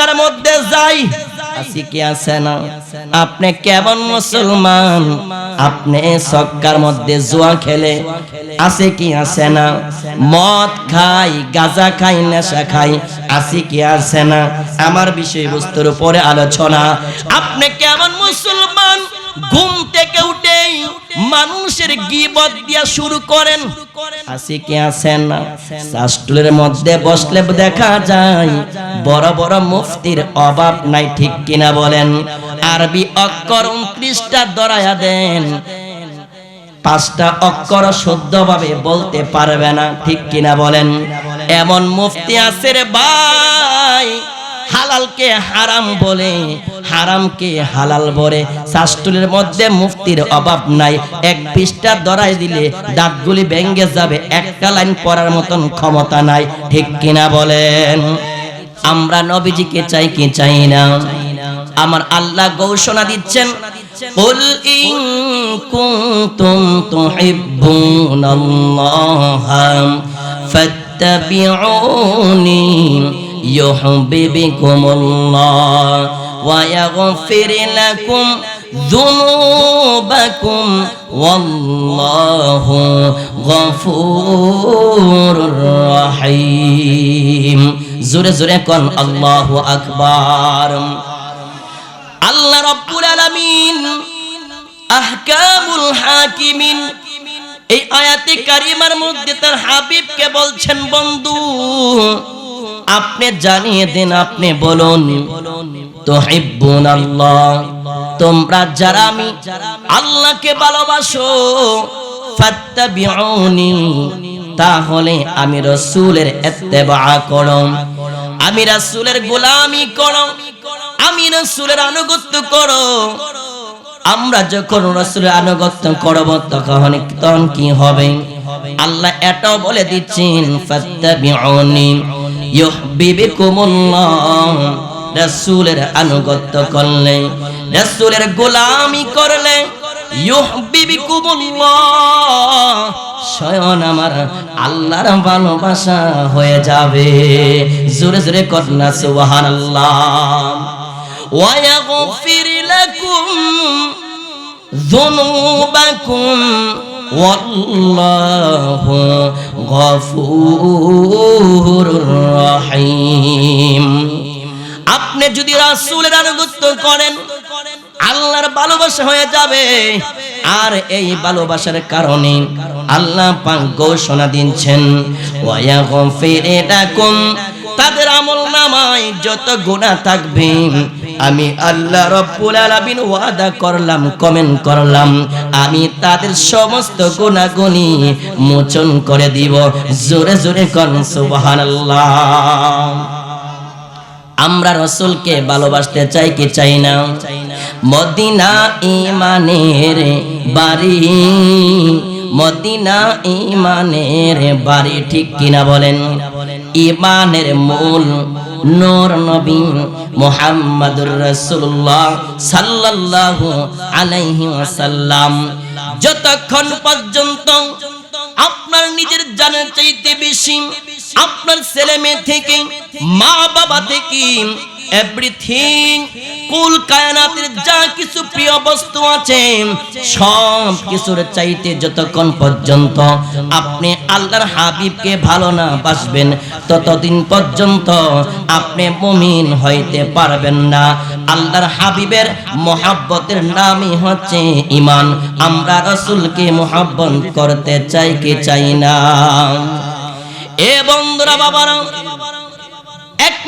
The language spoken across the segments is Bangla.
গির্জার মধ্যে যাই, আসি কি আছে না? আপনি কেমন মুসলমান? আপনি সক্কার মধ্যে জুয়া খেলে আছে কি আছে না? মদ খাই, গাঁজা খাই, নেশা খাই আছে কি আছে না? আমার বিষয়বস্তুর উপরে আলোচনা। আপনি কেমন মুসলমান? ঘুম থেকে মানুষের গিবত দিয়া শুরু করেন। আছে কি আছেন না? শাস্ত্রের মধ্যে বসলে দেখা যায়, বড় বড় মুফতির অভাব নাই, ঠিক কিনা বলেন? আরবি অক্ষর উনত্রিশটা দরায়া দেন। পাঁচটা অক্ষর শুদ্ধভাবে বলতে পারবে না, ঠিক কিনা বলেন? এমন মুফতি আছে রে ভাই হালালকে হারাম বলে হারামকে হালাল বলে শাস্ত্রের মধ্যে মুফতির অভাব নাই এক পৃষ্ঠা দরাই দিলে দাঁতগুলি ভেঙ্গে যাবে একটা লাইন পড়ার মতন ক্ষমতা নাই ঠিক কিনা বলেন আমরা নবীজিকে চাই কি চাই না আমার আল্লাহ ঘোষণা দিচ্ছেন قل إن كنتم تحبون الله فاتبعوني يحببكم الله ويغفر لكم ذنوبكم والله غفور رحيم زور زور كن الله أكبر আল্লাহ রব্বুল আলামিন আহকামুল হাকিমিন এই আয়াতে কারিমার মধ্যে তার হাবিবকে বলছেন বন্ধু আপনি জানিয়ে দেন, আপনি বলুন। তো তুহিব্বুন আল্লাহ তোমরা যারা আমি আল্লাহকে ভালোবাসো তাহলে আমি রসুলের ইত্তেবা করো আমি রাসূলের গোলামি করো আমি রসুলের আনুগত্য করো আমরা যখন রসুলের আনুগত্য করব, তখন তখন কি হবে? আল্লাহ এটাও বলে দিচ্ছেন, ফাত্তাবিউনি। ইউহবিবকুমুল্লাহ রাসূলের আনুগত্য করলে, রাসূলের গোলামি করলে ইউহবিবকুমুল্লাহ স্বয়ং আমার আল্লাহর ভালোবাসা হয়ে যাবে। জোরে জোরে করনা সুবহানাল্লাহ। ওয়া লাকুম যুনুবাকুম। والله غفور رحيم আপনি যদি রাসূলের আনুগত্য করেন আল্লাহর ভালোবাসা হয়ে যাবে আর এই ভালোবাসার কারণে আল্লাহ পাক ঘোষণা দিচ্ছেন ওয়া গফিরে লাকুম তাদের আমল নামায় যত গুণা থাকবে, আমি আল্লাহ রব্বুল আলামিন ওয়াদা করলাম কমেন্ট করলাম, আমি তাদের সমস্ত গুণাগুনি মোচন করে দিব। জোরে জোরে কন, সুবহানাল্লাহ। আমরা রসুলকে ভালোবাসতে চাই কি চাই না? মদিনা ইমানের বাড়ি। মদিনা ইমানের বাড়ি ঠিক কিনা বলেন? ইমানের মূল নূর নবী মুহাম্মাদুর রাসূলুল্লাহ সাল্লাল্লাহু আলাইহি ওয়াসাল্লাম। যতক্ষণ পর্যন্ত আপনার নিজের জানের চাইতে বেশি, আপনার ছেলে মেয়ে থেকে মা বাবা থেকে এভরিথিং কুল কায়নাতের যা কিছু প্রিয় বস্তু আছে, সব কিছুর চাইতে যতক্ষণ পর্যন্ত আপনি আল্লাহর হাবিবকে ভালো না বাসবেন, ততদিন পর্যন্ত আপনি মুমিন হইতে পারবেন না। আল্লাহর হাবিবের মহাব্বতের নামই হচ্ছে ইমান আমরা রসুলকে মহাব্বত করতে চাই কি চাই না? এ বন্ধুরা, বাবারা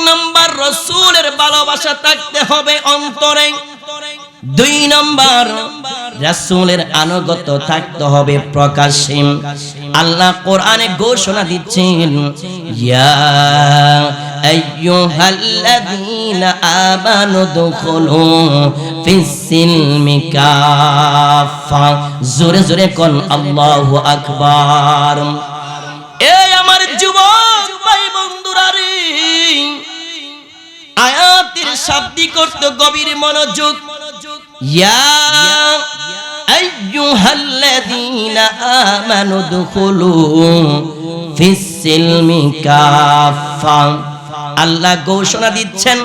নম্বর রসুলের ভালোবাসা থাকতে হবে অন্তরে। দুই নম্বর, রাসূলের আনুগত্য থাকতে হবে প্রকাশ্যে আল্লাহ কোরআনে ঘোষণা দিচ্ছেন জোরে জোরে কোন আল্লাহু আকবার। এই আমার যুবক, ভাই আয়াতের শাব্দিক অর্থ গভীর মনোযোগ। আল্লাহ ঘোষণা দিচ্ছেন,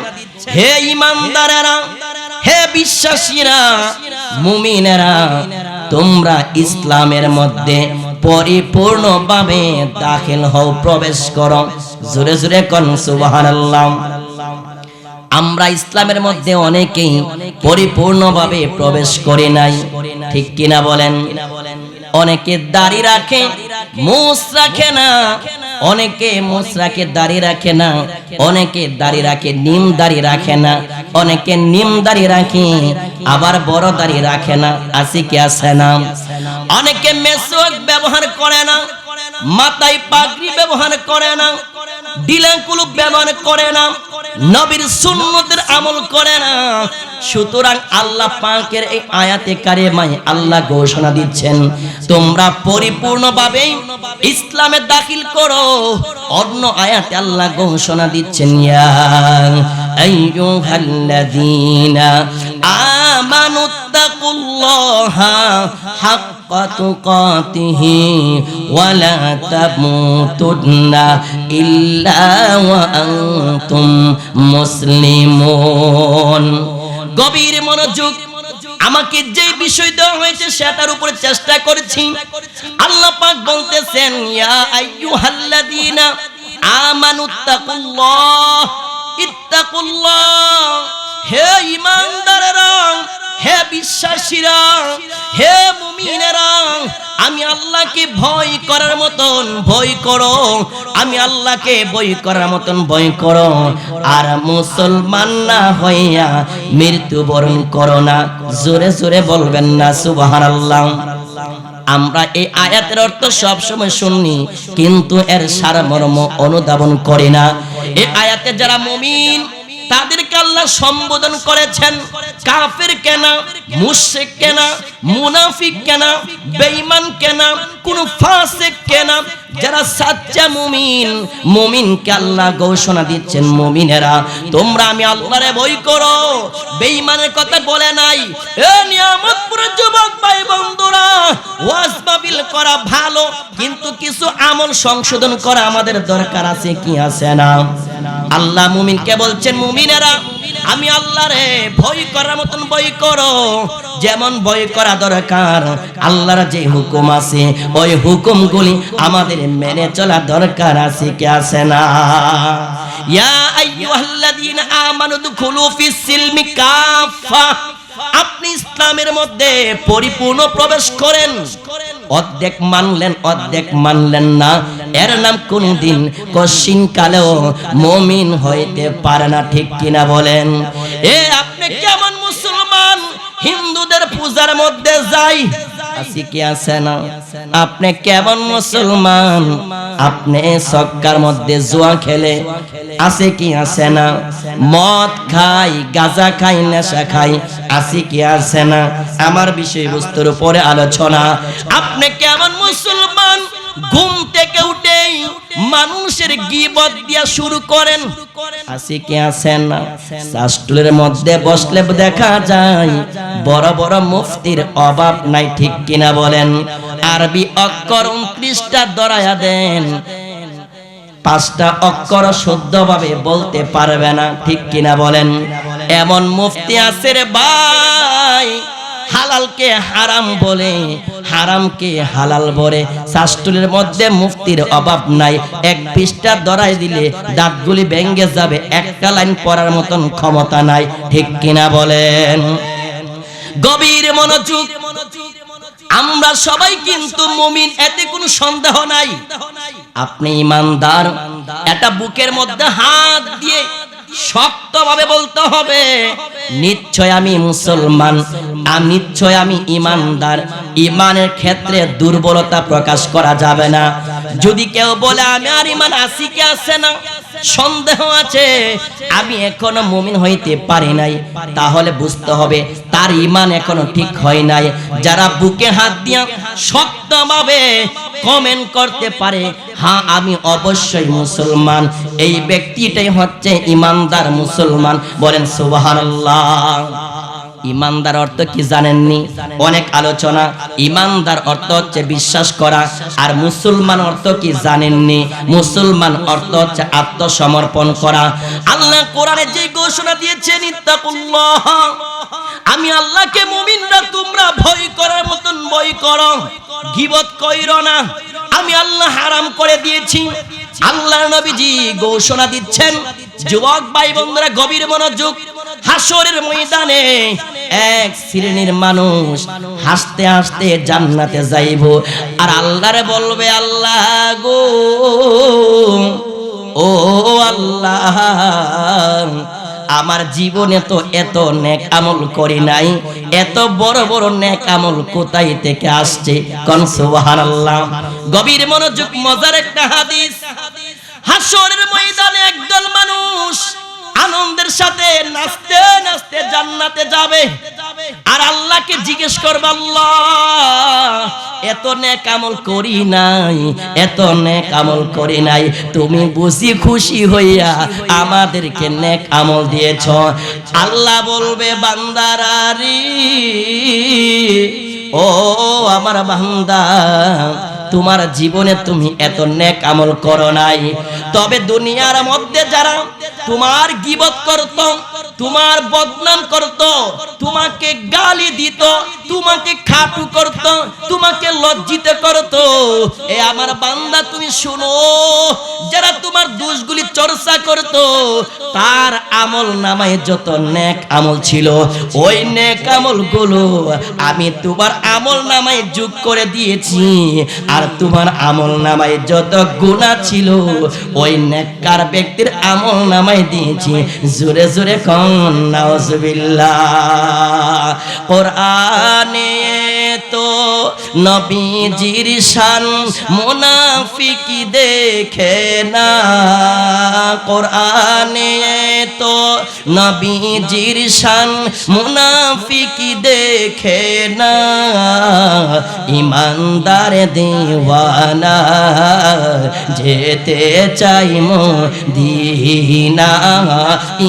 হে ইমানদারেরা, হে বিশ্বাসীরা, মুমিনেরা, তোমরা ইসলামের মধ্যে পরিপূর্ণভাবে দাখিল হও, প্রবেশ করো। জোরে জোরে কোন সুবহানাল্লাহ। আমরা ইসলামের মধ্যে অনেকেই পরিপূর্ণভাবে প্রবেশ করি নাই। ঠিক কিনা বলেন? অনেকে দাড়ি রাখে, মুস রাখে না। অনেকে মুস রাখে, দাড়ি রাখে না। অনেকে দাড়ি রাখে, নিম দাড়ি রাখে না। অনেকে নিম দাড়ি রাখে, আবার বড় দাড়ি রাখে না। আসি কি আছে না? অনেকে মেসওয়াক ব্যবহার করে না, মাথায় পাগড়ি ব্যবহার করে না। ডিলাকুলু ব্যবহার করে না। নবীর সুন্নতের আমল করে না। সুতরাং আল্লাহ পাকের এই আয়াতে কারিমায় আল্লাহ ঘোষণা দিচ্ছেন, তোমরা পরিপূর্ণভাবে ইসলামে দাখিল করো। অন্য আয়াতে আল্লাহ ঘোষণা দিচ্ছেন, ইয়া আইয়ুহাল্লাযীনা আমানুত্তাকুল্লাহা হাক্কা তুকাতিহি ওয়ালা তামুতুন্না ইল্লা ওয়া আনতুম মুসলিমুন। গভীর মনোযোগ আমাকে যে বিষয় দেওয়া হয়েছে সেটার উপরে চেষ্টা করেছি। আল্লাহ পাক বলতেছেন, ইয়া আইয়ুহাল্লাযীনা আমানুত্তাকুল্লাহ হে ইমানদারেরা হে বিশ্বাসীরা, হে মুমিনেরা, আমি আল্লাহকে ভয় করার মতন ভয় করো, আমি আল্লাহকে ভয় করার মতন ভয় করো। আর মুসলমান না হইয়া মৃত্যুবরণ করো না। জোরে জোরে বলবেন না, সুবহানাল্লাহ। আমরা এই আয়াতের অর্থ সব সময় শুনি কিন্তু এর সারমর্ম অনুধাবন করি না। আয়াতে যারা মুমিন, তাদেরকে আল্লাহ সম্বোধন করেছেন, কাফের কেনা, মুশরিক কেনা, মুনাফিক কেনা বেইমান কেনা, কোন ফাঁসে কেনা যারা সাচ্চা মুমিন, মুমিনকে আল্লাহ ঘোষণা দিচ্ছেন, মুমিনেরা, তোমরা আমি আল্লাহরে বই করো। বেঈমানের কথা বলে নাই। এ নিয়ামতপুর যুবক ভাই বন্ধুরা, ওয়াজ মাহফিল করা ভালো, কিন্তু কিছু আমল সংশোধন করা আমাদের দরকার আছে কি আছে না? আল্লাহ মুমিনকে বলছেন, মুমিনেরা আমি আল্লাহরে ভয় করার মতন ভয় করো। যেমন ভয় করা দরকার, আল্লাহর যে হুকুম আছে, ওই হুকুমগুলি আমাদের মেনে চলা দরকার আছে কি আছে না? ইয়া আইয়ুহাল্লাযীনা আমানু দুখুলু ফিস সিলমি কাফা আপনি ইসলামের মধ্যে পরিপূর্ণ প্রবেশ করেন। অর্ধেক মানলেন অর্ধেক মানলেন না। এর নাম কোনদিন কশিন কালেও মমিন হইতে পারে না, ঠিক কিনা বলেন? এ, আপনি কেমন মুসলমান? হিন্দুদের পূজার মধ্যে যাই আসি কি আছে না? আপনি কেমন মুসলমান? আপনি সক্কার মধ্যে জুয়া খেলে আছে কি আছে না? মদ খাই, গাজা খাই, নেশা খাই, আছে কি আছে না? আমার বিষয়বস্তুর উপরে আলোচনা। আপনি কেমন মুসলমান? ঘুম থেকে উঠেই মানুষের গিবত দিয়া শুরু করেন। কি আছেন না? শাস্ত্রের মধ্যে বসলে দেখা যায়, বড় বড় মুফতির অভাব নাই, ঠিক কিনা বলেন? আরবি অক্ষর উনত্রিশটা দরায়া দেন। পাঁচটা অক্ষর শুদ্ধভাবে বলতে পারবে না, ঠিক কিনা বলেন? এমন মুফতি আছে রে ভাই হালালকে হারাম বলে, হারামকে হালাল বলে। শাস্ত্রের মধ্যে মুফতির অভাব নাই। এক পৃষ্ঠা দরাই দিলে দাঁতগুলি ভেঙ্গে যাবে। একটা লাইন পড়ার মতন ক্ষমতা নাই। ঠিক কিনা বলেন? গভীর মনোযোগ। আমরা সবাই কিন্তু মুমিন, এতে কোনো সন্দেহ নাই। আপনি ইমানদার, এটা বুকের মধ্যে হাত দিয়ে শক্তভাবে বলতে হবে, নিশ্চয় আমি মুসলমান। নিশ্চয় আমি ইমানদার। ইমানের ক্ষেত্রে দুর্বলতা প্রকাশ করা যাবে না। যদি কেউ বলে, আমি আর ইমান আসি কে আছে না, সন্দেহ আছে, আমি এখনও মুমিন হইতে পারি নাই, তাহলে বুঝতে হবে তার ইমান এখনও ঠিক হয় নাই। যারা বুকে হাত দিয়া শক্তভাবে কমেন্ট করতে পারে হ্যাঁ আমি অবশ্যই মুসলমান। এই ব্যক্তিটাই হচ্ছে ইমানদার মুসলমান। বলেন, সুবহানাল্লাহ। ইমানদার অর্থ কি জানেননি? অনেক আলোচনা। ইমানদার অর্থ হচ্ছে বিশ্বাস করা। আর মুসলমান অর্থ কি জানেননি? মুসলমান অর্থ হচ্ছে আত্মসমর্পণ করা। আল্লাহ কোরআনে যে ঘোষণা দিয়েছেন, ইত্তাকুল্লাহ আমি আল্লাহকে মুমিনরা তোমরা ভয় করার মতন ভয় করো। গিবত কইরো না। আমি আল্লাহ হারাম করে দিয়েছি। আল্লাহ নবীজি ঘোষণা দিচ্ছেন, যুবক ভাই বন্ধুরা গভীর মনোযোগ হাসরের ময়দানে এক শ্রেণির মানুষ হাসতে হাসতে জান্নাতে যাইব। আর আল্লাহরে বলবে, আল্লাহ গো, ও আল্লাহ, আমার জীবনে তো এত নেক আমল করি নাই, এত বড় বড় নেক আমল কোথায় থেকে আসছে? কোন, সুবহানাল্লাহ। গভীর মনোযোগ, মজার একটা হাদিস। হাসরের ময়দানে একদল মানুষ আনন্দের সাথে নাচতে নাচতে জান্নাতে যাবে। আর আল্লাহকে জিজ্ঞেস করবে এত নেক আমল করি নাই, এত নেক আমল করি নাই। তুমি বুঝি খুশি হইয়া আমাদেরকে নেক আমল দিয়েছ। আল্লাহ বলবে, বান্দারারি ও, আমার বান্দা, তোমার জীবনে তুমি এত নেক আমল করো নাই। তবে দুনিয়ার মধ্যে যারা তোমার গিবত করত তোমার বদনাম করত, তোমাকে গালি দিত, তোমাকে খাটু করত, তোমাকে লজ্জিত করত। এ আমার বান্দা, তুমি শুনো, যারা তোমার দোষগুলি চর্চা করত, তার আমল নামায় যত নেক আমল ছিল, ওই নেক আমলগুলো আমি তোমার আমল নামায় যোগ করে দিয়েছি। আর তোমার আমল নামায় যত গুণা ছিল, ওই নেককার ব্যক্তির আমল নামায় দিয়েছি। জোরে জোরে কন নাউজুবিল্লাহ। কোরআনে তো নবীজির শান মুনাফিকি দেখে না। কোরআনে তো নবীজির শান মুনাফিকি দেখে না। ইমানদার দেওয়ানা, যেতে চাই দিনা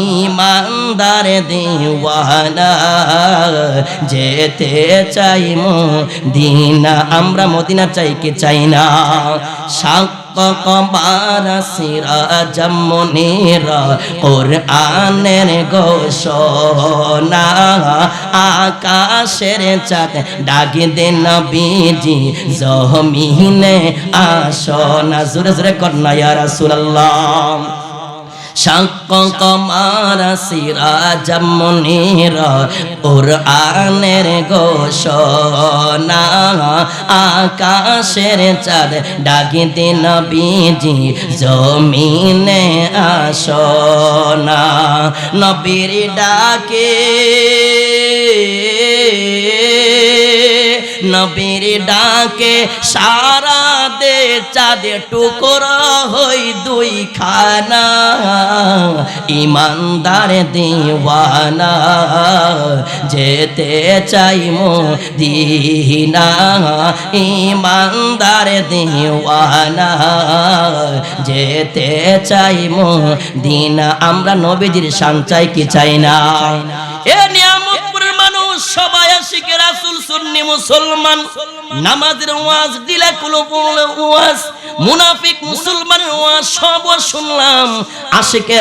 ইমানদার দেওয়ানা, যেতে চাই দিনা, আমরা মদিনা চাই কি চাই না কমার কোরআনের ঘোষণা, আকাশের চাঁদ ডাকি দে নবীজি জমিনে আসনা। জোরে জোরে কন্যা রাসূলুল্লাহ। শাক কমার সিরাজ মনির কোরআনের আকাশের চাঁদ ডাকি দিন বিজি জমিনে আসনা। নবীর ডাকে নবীর ডাকে সারা দে চাঁদে টুকরো হই দুই খানা ইমানদার দিওয়ানা, যেতে চাই দিনা ইমানদার দিওয়ানা, যেতে চাই দিনা। আমরা নবীজির শান চাই কি চাই না? এ সবাই আশিকে রাসূল সুন্নি মুসলমান? নামাজের ওয়াজ কোনো ওয়াজ, মুনাফিক মুসলমানের ওয়াজ সব শুনলাম।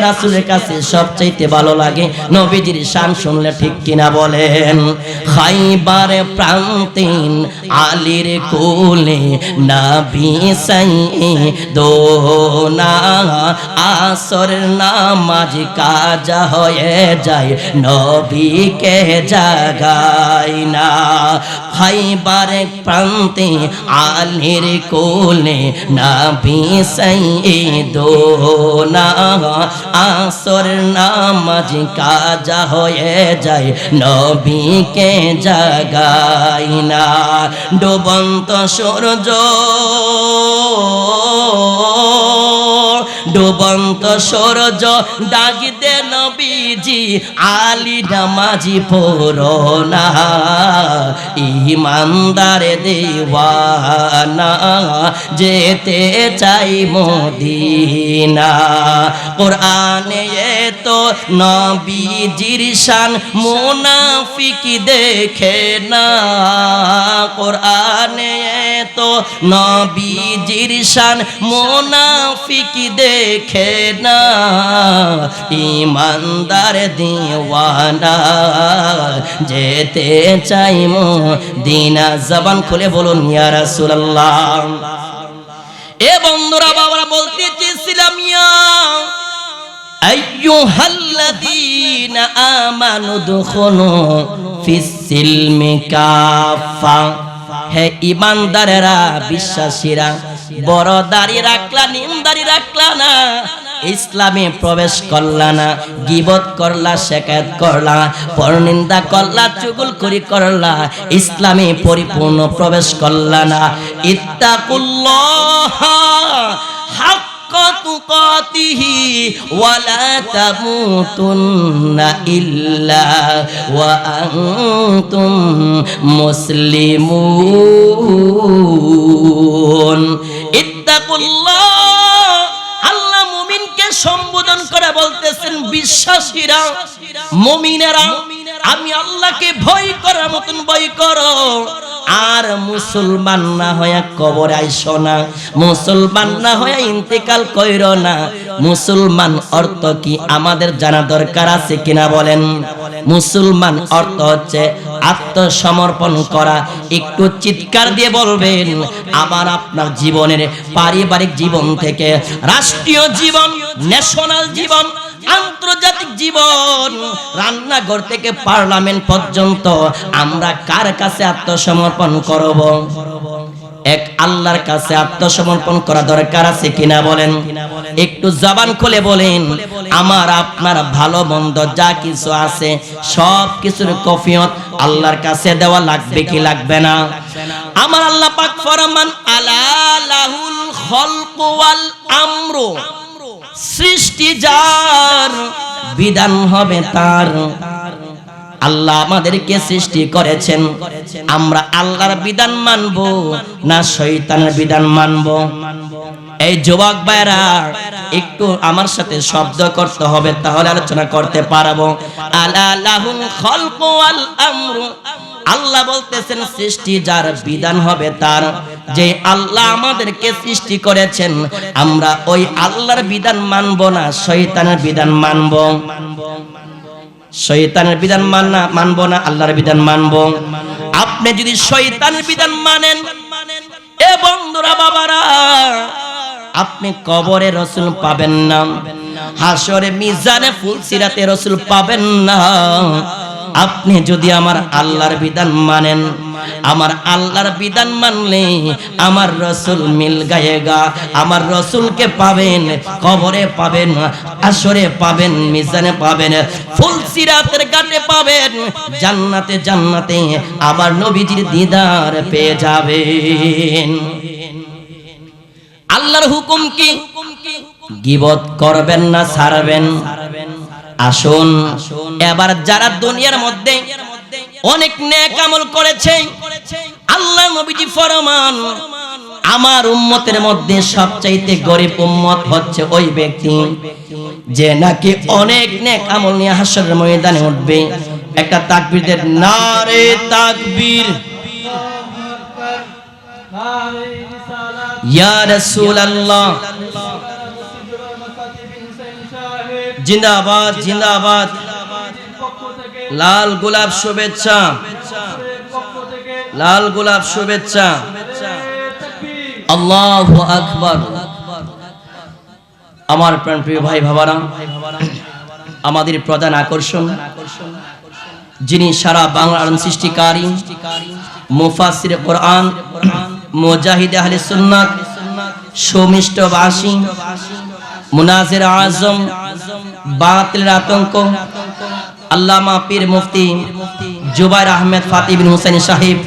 রাসূলের কাছে সবচাইতে ভালো লাগে? নবীজির শান শুনলে ঠিক কিনা বলেন? খাইবারে প্রান্তিন কোলে সাই দোনা আসর নামাজ কাজা হয়ে যায়, নবীকে জাগাই না। খাইবারে প্রান্তে আলীর কোলে নাবি সাই দোনা আসর নামাজ কাজা হয়ে যায়, নবীকে জাগাই না। ডুবন্ত সূর্য ডুবন্ত সূর্য ডাকিতে নবীজি, আলী নামাজি পড়না ইমানদার দেওয়ানা, যেতে চাই মদিনা। কোরআনে তো নবীজির শান মুনাফিক দেখে না। কোরআনে তো নবীজির শান মুনাফিক দেখে না। ইমানদার দিওয়ানা, যেতে চাই দিনা জবান খুলে বলুন, ইয়া রাসূলুল্লাহ। এ বন্ধুরা, বাবারা, বলতে চেয়েছিলাম আমানু কাফা। হে ইমানদারেরা, বিশ্বাসীরা বড় দাড়ি রাখলা নিম দাড়ি রাখলা না ইসলামে প্রবেশ করলা না গিবত করলা শেখায়ত করলা পরনিন্দা করলা চুগুল করি করলা ইসলামে পরিপূর্ণ প্রবেশ করলা না ইত্তাকুল্লাহ হাক تقاته ولا تموتن إلا وأنتم مسلمون আল্লাহ মুমিনকে সম্বোধন করে বলতেছেন বিশ্বাসীরা মুমিনেরা আমি আল্লাহকে ভয় করার মতন ভয় করো। আর মুসলমান না হয়ে কবর আইসো না। মুসলমান না হয়ে ইন্তেকাল কইর না। মুসলমান অর্থ কি আমাদের জানা দরকার আছে কিনা বলেন? মুসলমান অর্থ হচ্ছে আত্মসমর্পণ করা। একটু চিৎকার দিয়ে বলবেন, আমার আপনার জীবনের পারিবারিক জীবন থেকে, রাষ্ট্রীয় জীবন ন্যাশনাল জীবন আন্তর্জাতিক জীবন। রান্নাঘর থেকে পার্লামেন্ট পর্যন্ত আমরা কার কাছে আত্মসমর্পণ করব? এক আল্লাহর কাছে আত্মসমর্পণ করা দরকার আছে কিনা বলেন? একটু জবান খুলে বলেন, আমার, আপনার ভালো মন্দ যা কিছু আছে, সব কিছুর কফিয়ত আল্লাহর কাছে দেওয়া লাগবে কি লাগবে না? আমার আল্লাহ পাক ফরমান, আলা লাহুল খলকু ওয়াল আমরু। সৃষ্টি যার, বিধান হবে তার। আল্লাহ আমাদেরকে সৃষ্টি করেছেন। আমরা আল্লাহর বিধান মানবো, না শৈতানের বিধান মানব। এই যুবক ভাইরা, একটু আমার সাথে শব্দ করতে হবে, তাহলে আলোচনা করতে পারব। আল্লাহ বলতেছেন, সৃষ্টি যার বিধান হবে তার। যে আল্লাহ আমাদেরকে সৃষ্টি করেছেন, আমরা ওই আল্লাহর বিধান মানব না, শয়তানের বিধান মানব। শয়তানের বিধান মানা মানব না, আল্লাহর বিধান মানব। আপনি যদি শয়তানের বিধান মানেন, এ বন্ধুরা বাবারা আপনি কবরে রসুল পাবেন না। হাসরে মিজানে ফুলসিরাতে রসুল পাবেন না। আপনি যদি আমার আল্লাহর বিধান মানেন, আমার আল্লাহর বিধান মানলে আমার রসুল মিল গায়েগা আমার রসুলকে পাবেন, কবরে পাবেন আসরে পাবেন, মিজানে পাবেন, ফুলসিরাতের ঘাটে পাবেন। জান্নাতে জান্নাতে আমার নবীজির দিদার পেয়ে যাবেন। আল্লাহর হুকুম কি? গিবত করবেন না, ছাড়বেন। আসুন। এবার যারা দুনিয়ার মধ্যে অনেক নেক আমল করেছে, আল্লাহ নবীজি ফরমান, আমার উম্মতের মধ্যে সবচাইতে গরিব উম্মত হচ্ছে ওই ব্যক্তি যে নাকি অনেক নেক আমল নিয়ে হাসরের ময়দানে উঠবে। একটা তাকবীরদের নারে তাকবীর। ইয়া জিন্দাবাদ জিন্দাবাদ। লাল গোলাপ শুভেচ্ছা। লাল গোলাপ শুভেচ্ছা। আল্লাহ আকবার। আমার প্রাণ প্রিয় ভাই ভাবারা, আমাদের প্রধান আকর্ষণ, যিনি সারা বাংলার সৃষ্টিকারী মুফাসির কোরআন মুজাহিদ আহলে সুন্নাত, সুমিষ্ট বাসী, মুনাজির আজম, বাতিলের আতঙ্ক, আল্লামা পীর মুফতি জুবাইর আহমেদ ফাতি বিন হুসেন সাহেব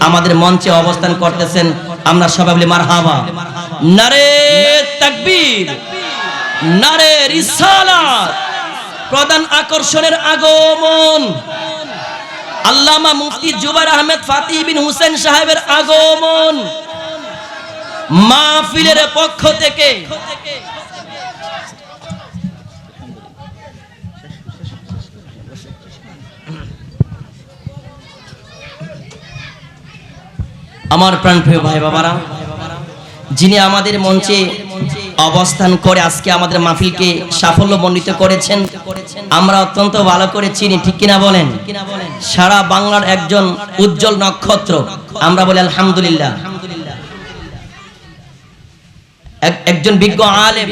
আমাদের মঞ্চে অবস্থান করতেছেন। আমরা সবাই বলি, মারহাবা। নারে তাকবীর, নারে রিসালাত, প্রধান আকর্ষণের আগমন। আল্লামা মুফতি জুবাইর আহমেদ ফাতি বিন হুসেন সাহেবের আগমন মাহফিলের পক্ষ থেকে। আমার প্রাণপ্রিয় ভাই বাবারা যিনি আমাদের মঞ্চে অবস্থান করে আজকে আমাদের মাহফিলকে সাফল্য মণ্ডিত করেছেন। আমরা অত্যন্ত ভালো করে চিনি, ঠিক কিনা বলেন? সারা বাংলার একজন উজ্জ্বল নক্ষত্র। আমরা বলি, আলহামদুলিল্লাহ। একজন বিজ্ঞ আলেম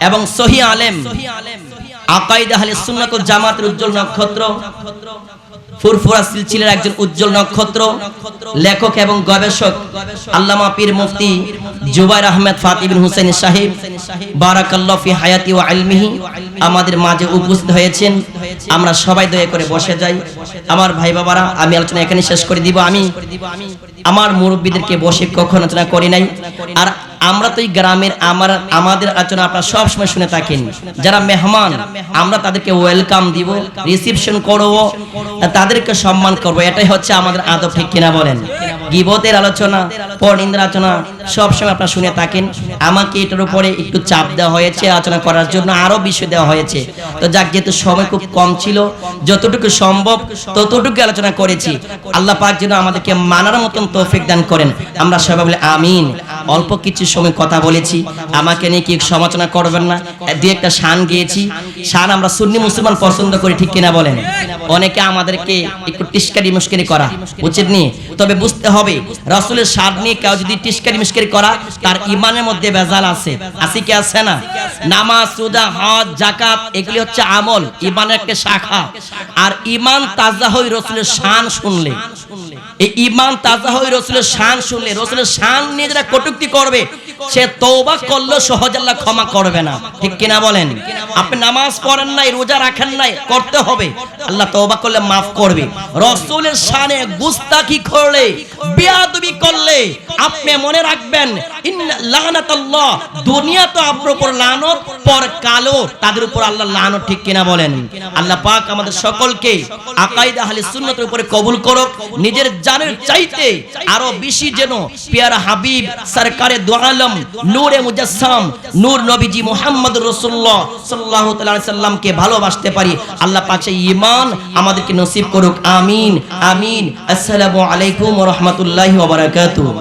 এবং সহি আলেম। আমাদের মাঝে উপস্থিত হয়েছেন। আমরা সবাই দয়া করে বসে যাই। আমার ভাই বাবারা, আমি আলোচনা এখানে শেষ করে দিব। আমি আমার মুরব্বীদেরকে বসে কখন আলোচনা করি নাই। আর আমরা তো এই গ্রামের আমার, আমাদের আলোচনা আপনারা সব সময় শুনে থাকেন। যারা মেহমান, আমরা তাদেরকে ওয়েলকাম দিব রিসিপশন করব, তাদেরকে সম্মান করব। এটাই হচ্ছে আমাদের আদব, ঠিক কিনা বলেন? গিবতের আলোচনা, পরনিন্দার আলোচনা, সব সময় আপনারা শুনে থাকেন। আমাকে এটার উপরে একটু চাপ দেওয়া হয়েছে, আলোচনা করার জন্য আরও বিষয় দেওয়া হয়েছে। তো যাক, যেহেতু সময় খুব কম ছিল, যতটুকু সম্ভব ততটুকু আলোচনা করেছি। আল্লাহ পাক যেন আমাদেরকে মানার মতন তৌফিক দান করেন। আমরা সবাই বলে, আমিন। অল্প কিছু সময় কথা বলেছি। আমাকে নিয়ে কি সমালোচনা করবেন না? দু একটা শান গিয়েছি। শান আমরা সুন্নি মুসলমান পছন্দ করি, ঠিক কিনা বলেন? অনেকে আমাদেরকে একটু টিস্কারি মুস্কারি করা উচিত নিয়ে তবে বুঝতে হবে, রাসূলের শান নিয়ে কেউ যদি টিস্কারি মুস্কারি করা, তার ইমানের মধ্যে ভেজাল আছে। আছে কি আছে না? নামাজ সুদা হজ জাকাত এগুলি হচ্ছে আমল ইমানের একটা শাখা। আর ইমান তাজা হই রসুলের শান শুনলে। এই ইমান তাজা হয়ে রসুলের শান শুনলে, রসুলের শান নিয়ে যারা কটুক্তি করবে, সে তৌবা করল সহজ আল্লাহ ক্ষমা করবে না। ঠিক কিনা বলেন? আপনি নামাজ পড়েন নাই, রোজা রাখেন নাই, করতে হবে। আল্লাহ তৌবা করলে মাফ করবে। রসুলের শানে গুস্তাকি করলে, বিয়াদবি করলে আপনি মনে রাখবেন দুনিয়া তো আপনার উপর লানত, পর কালো তাদের উপর আল্লাহ লানত, ঠিক কিনা বলেন? আল্লাহ পাক আমাদের সকলকে আকাইদা আহলে সুন্নতের উপরে কবুল করুক, নিজের জানের চাইতে আরও বেশি যেন পিয়ারা হাবিব, সরকারে দু আলম নূরে মুজাসসাম, নূর নবীজি মুহাম্মদ রাসূলুল্লাহ সাল্লাল্লাহু তাআলা সাল্লামকে ভালোবাসতে পারি। আল্লাহ পাক সেই ঈমান আমাদেরকে নসিব করুক, আমিন আমিন। আসসালামু আলাইকুম ওয়া রাহমাতুল্লাহি বারাকাতুহু